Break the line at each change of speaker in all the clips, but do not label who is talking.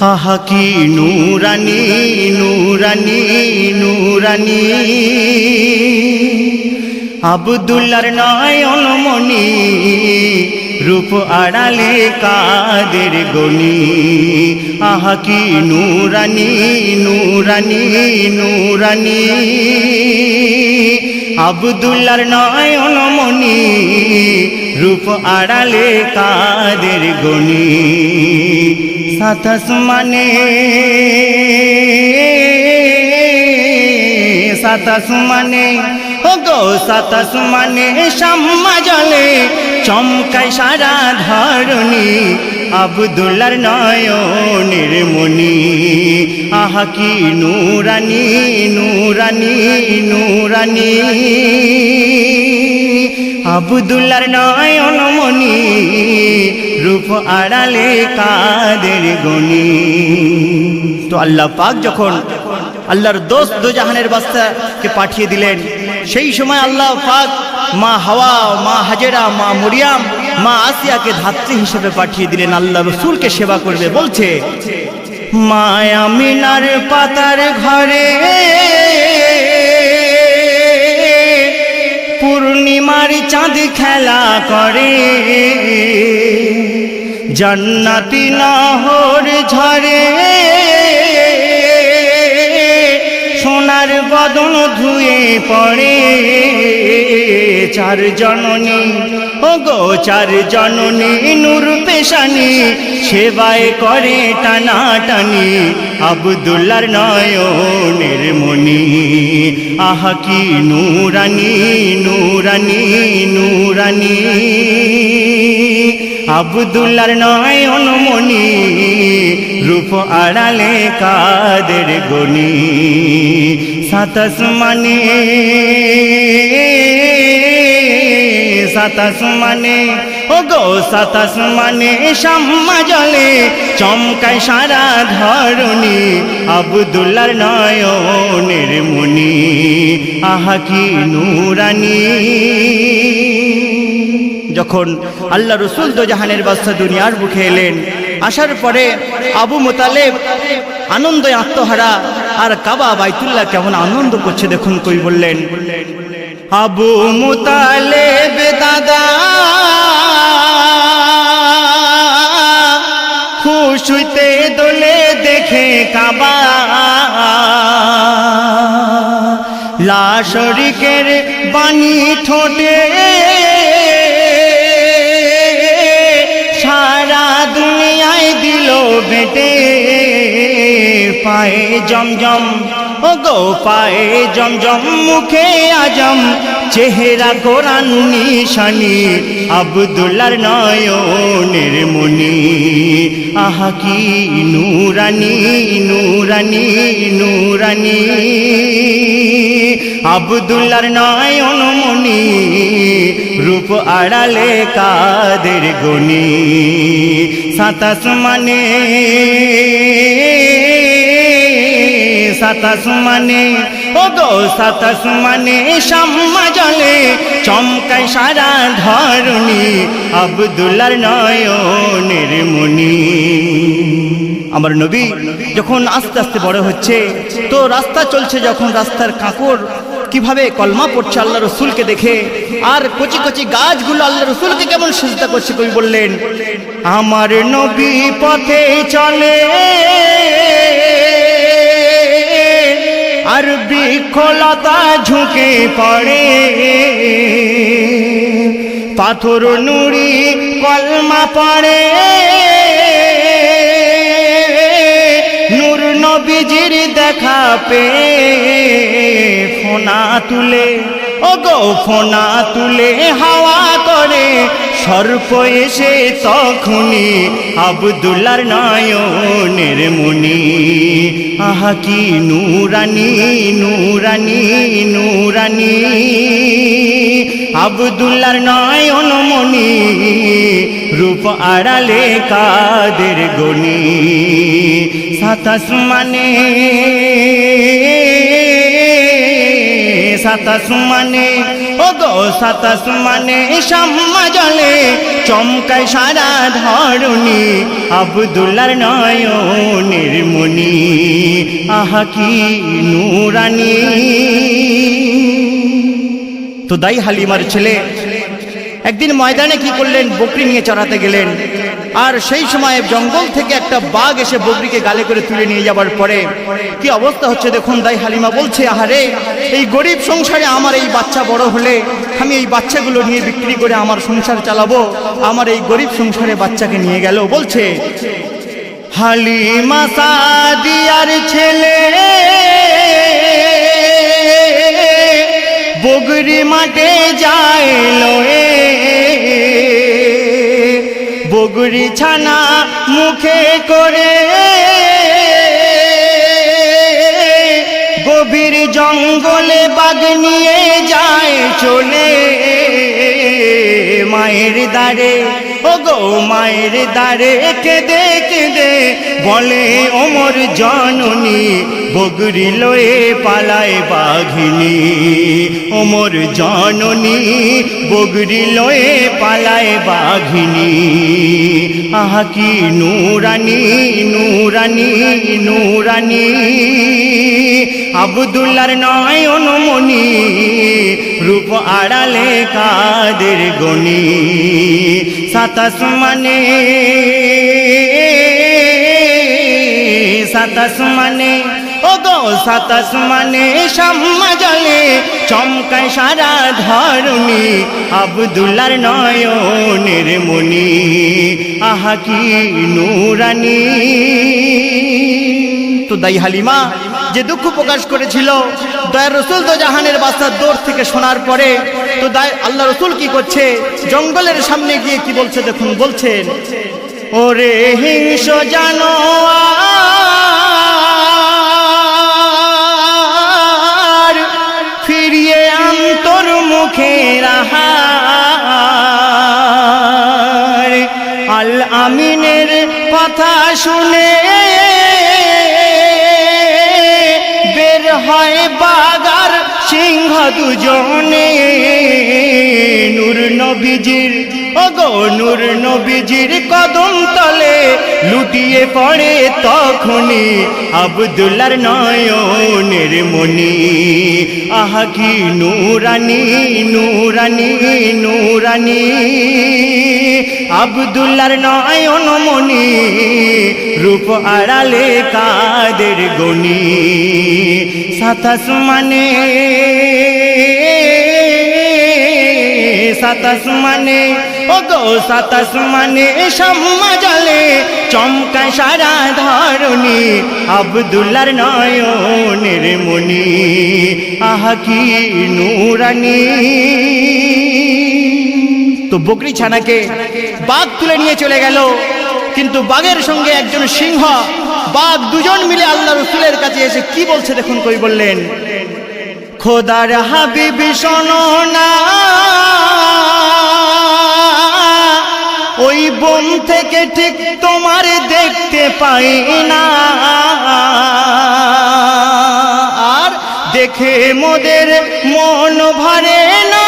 আহা কি নুরানি নুরানি নুরানি। আবদুল্লার নয়ন মনি রূপ আড়ালে কাদের গনি আহা কি নুরানি নুরানি নুরানি। আবদুল্লার নয়ন মনি রূপ আড়ালে কাদের গনি সাতাস মানে সাতাস মানে ও গো সাতাস মানে সাম্মা জলে চমকায় সারা ধরণী আবদুল্লার নয়নের মনি আহা কি নুরানি নুরানি নুরানি। আবদুল্লার নয়ন মনি রূপ আড়ালে কাদের গনি তো আল্লাহ পাক যখন আল্লাহর দোস্ত দুজাহানের বাচ্চাকে পাঠিয়ে দিলেন, সেই সময় আল্লাহ পাক মা হাওয়া, মা হাজেরা, মা মরিয়াম, মা আসিয়াকে ধাত্রী হিসেবে পাঠিয়ে দিলেন। আল্লাহ রসুলকে সেবা করবে, বলছে, মায়া মিনার পাতার ঘরে পূর্ণিমার চাঁদ খেলা করে। জান্নাতি নহর ঝরে সোনার বদন ধুয়ে পড়ে। চার জননী ও গো চার জননী, নূর পেশানি সেবায় করে টানা টানি আবদুল্লার নয়নের মনি আহা, কি নুরানি নুরানি নুরানি। আবদুল্লার নয়ন মনি রূপ আড়ালে কাদের গনি সাতাস মানে সাতাস মানে ও গো সাতাস মানে সাম্মা জলে চমকায় সারা ধরণী আবদুল্লার নয়নের মনি আহা কি নুরানি। যখন আল্লাহ রসুল দোজাহানের বাদশা দুনিয়ার বুকে এলেন, আসার পরে আবু মোতালেব আনন্দে আত্মহারা আর কাবা বাইতুল্লাহ কেমন আনন্দ করছে দেখুন কই বললেন, আবু মোতালেব দাদা খুশুতে দোলে দেখে কাবা। লাশরিকের বাণী ঠোঁটে পায়ে জমজম, ও গো পায়ে জমজম, মুখে আজম, চেহারা কোরআন নিশানি, আবদুল্লার নয়নের মনি আহা, কি নুরানি নুরানি নুরানি। আবদুল্লার নয়ন মনি রূপ আড়ালে কাদের গনি সাতাস মানে সাতাস মানে ও গো সাতাস মানে সাম্মা জলে, চমকায় সারা ধরণী আবদুল্লার নয়নের মনি আমার নবী যখন আস্তে আস্তে বড় হচ্ছে, তো রাস্তা চলছে যখন রাস্তার কাঁকর, কীভাবে কলমা পড়ছে আল্লাহ রসুলকে দেখে, আর কচি কচি গাছগুলো আল্লাহ রসুলকে কেমন চিন্তা করছে কবি বললেন, আমার নবী পথে চলে আর বৃক্ষলতা ঝুঁকে পড়ে। পাথর নুড়ি কলমা পড়ে। নূর নবীজির দেখা পে ফোনা তুলে ও গো ফোনা তুলে হাওয়া করে সর্প এসে তখনই আবদুল্লার নয়নের মুনি আহা কি নুরানি নুরানি নুরানি। আবদুল্লার নয়ন মনি রূপ আড়ালে কাদের গনি সাতাস মানে সাতাস মানে ও গো সাতাস মানে জলে চমকায় সারা ধরণী আবদুল্লার নয়নের আহা কি নুরানি। তো দাই হালিমার ছেলে, একদিন ময়দানে কি করলেন? বকরি নিয়ে চড়াতে গেলেন। আর সেই সময় জঙ্গল থেকে একটা বাঘ এসে বকরিকে গালে করে তুলে নিয়ে যাবার পরে কি অবস্থা হচ্ছে দেখুন দাই হালিমা বলছে, আহারে, এই গরিব সংসারে আমার এই বাচ্চা বড় হলে আমি এই বাচ্চাগুলো নিয়ে বিক্রি করে আমার সংসার চালাবো, আমার এই গরিব সংসারে বাচ্চাকে নিয়ে গেল, বলছে, হালিমা সাদিয়ার ছেলে, বগরি মাঠে যায় লয়ে। বগরি ছানা মুখে করে। গভীর জঙ্গলে বাগ নিয়ে যায় চলে। মায়ের দাঁড়ে ও গো মায়ের দ্বারে কেঁদে কেঁদে বলে ওমর জননী, বগরি লয়ে পালায় বাঘিনী। ওমর জননী, বগরি লয়ে পালায় বাঘিনী। আহা কি নুরানি নুরানি নুরানি। আবদুল্লার নয় মনি রূপ আড়ালে কাদের গনি সাতাশ মানে সাতাস মানে ও গো সাতাস মানে সাম্মা জলে চমকায় সারা ধরণী আবদুল্লার নয়নের মনি আহা কি নুরানি। তো দাই হালিমা, যে দুঃখ প্রকাশ করেছিল, দয়ার রসুল তো জাহানের বাস্তার দৌড় থেকে শোনার পরে, তো দায় আল্লাহ রসুল কি করছে? জঙ্গলের সামনে গিয়ে কি বলছে দেখুন, বলছেন ওরে হিংস জানো ফিরিয়ে আন্তর মুখে রাহার আল আমিনের কথা শুনে বের হয় বাগার সিংহ দুজনে। নূর নবীজির, ওগো নূর নবীজির কদম তলে লুটিয়ে পড়ে তখনই আবদুল্লার নয়নের মনি আহা কি নুরানি নুরানি নুরানি। আবদুল্লার নয়ন মনি রূপ আড়ালে কাদের গনি সাতাস মানে সাতাস মানে ও গো সাতাস মানে সম্মা জলে চমকায় সারা ধরণী আবদুল্লার নয়নের মনি আহা, কি নুরানি। তো বকরি ছানাকে বাঘ তুলে নিয়ে চলে গেল। কিন্তু বাঘের সঙ্গে একজন সিংহ, বাঘ দুজন মিলে আল্লাহ রসুলের কাছে এসে কি বলছে দেখুন কই বললেন? খোদার হাবিবি শোনো না। ওই বোন থেকে ঠিক তোমার দেখতে পাই না। আর দেখে মোদের মন ভরে না।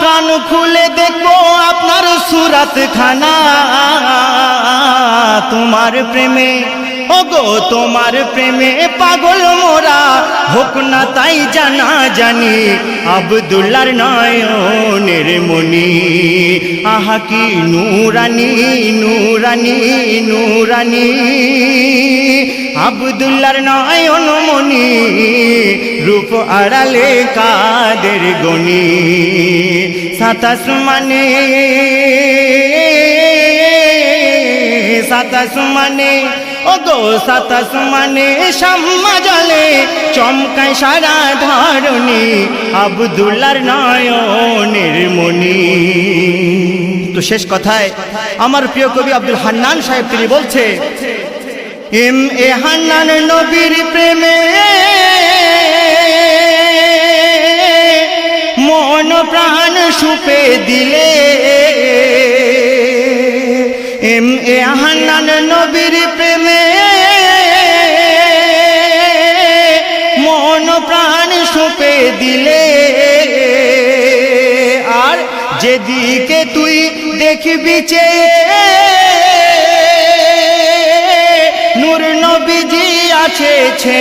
প্রাণ খুলে দেখব আপনার সুরাত খানা তোমার প্রেমে ওগো, তোমার প্রেমে পাগল মোরা। হোক না তাই জানা জানি, আবদুল্লার নয়নের মনি আহা কি নুরানি নুরানি নুরানি। আবদুল্লার নয়ন মনি রূপ আড়ালে কাদের গনি সাতাস মানে সাতাস মানে ও গো সাতাস মানে সাম্মা জলে চমকায় সারা ধরণী আবদুল্লার নয়নের মনি তো শেষ কথায়, আমার প্রিয় কবি আব্দুল হান্নান সাহেব তিনি বলছে, এম এ হান্নান নবীর প্রেমে মন প্রাণ সুপে দিলে। এম এ হান্নান নবীর প্রেমে দিলে। আর যেদিকে তুই দেখবি চেয়ে নবীজি আছে ছে,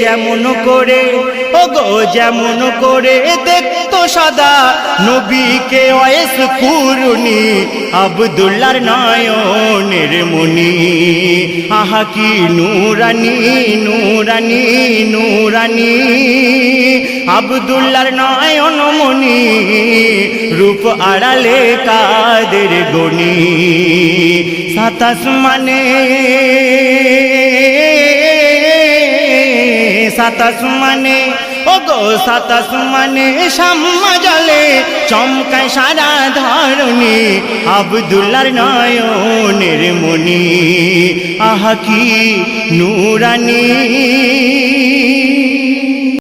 যেমন করে ও গো যেমন করে দেখতো সদা নবীকে অয়েস কুরুনি আবদুল্লার নয়নের মনি। আহা কি নুরানি নুরানি নুরানি। আবদুল্লার নয়ন মনি, রূপ আড়ালে কাদের গনি। সাতাস মানে সাতাস মানে ও গো সাতাস মানে সাম্মা জলে, চমকায় সারা ধরণী আবদুল্লার নয়নের মনি আহা কি নুরানি।